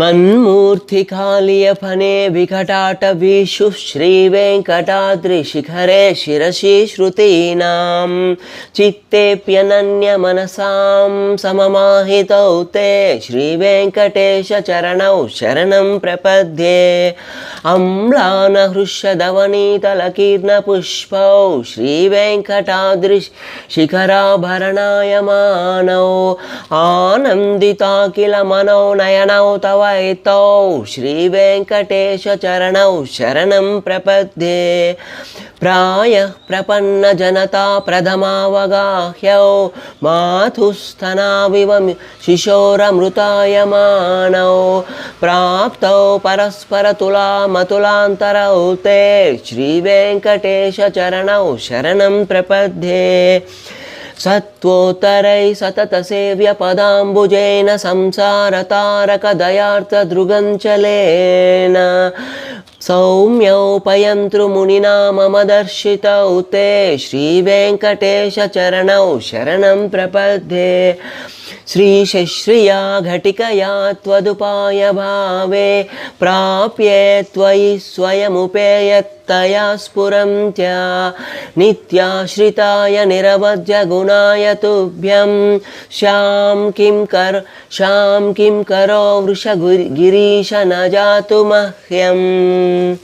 मन्मूर्तिकालीयफने विकटाटवीषु श्रीवेङ्कटाद्रिशिखरे शिरसि श्रुतीनां चित्तेऽप्यनन्यमनसां सममाहितौ ते श्रीवेङ्कटेशचरणौ शरणं प्रपद्ये అమ్లాన హృషదవనీతలకీర్ణ పుష్పౌ శ్రీవేంకటాద్రిష్ శిఖరాభరణాయమానౌ ఆనందితాకిల మనో నయనౌ తవైతౌ శ్రీవేంకటేశరణౌ శరణం ప్రపద్యే. ప్రాయ ప్రపన్న జనతా ప్రథమావగాహ్యౌ మాతుస్తనావివ శిశోరమృతాయమానౌ प्राप्तौ परस्परतुलामतुलान्तरौ ते श्रीवेङ्कटेशचरणौ शरणं प्रपद्ये। सत्त्वोत्तरैः सततसेव्यपदाम्बुजेन संसारतारकदयार्थदृगञ्चलेन सौम्यौपयन्तृमुनिना मम दर्शितौ ते श्रीवेङ्कटेशचरणौ शरणं प्रपद्ये। श्रीशश्रिया घटिकया त्वदुपाय भावे प्राप्ये त्वयि स्वयमुपेयत्तया च। नित्याश्रिताय निरवध्यगुणाय तुभ्यं। श्यां किं कर् श्यां किं करो वृषगिरीश न जातु मह्यम्। 嗯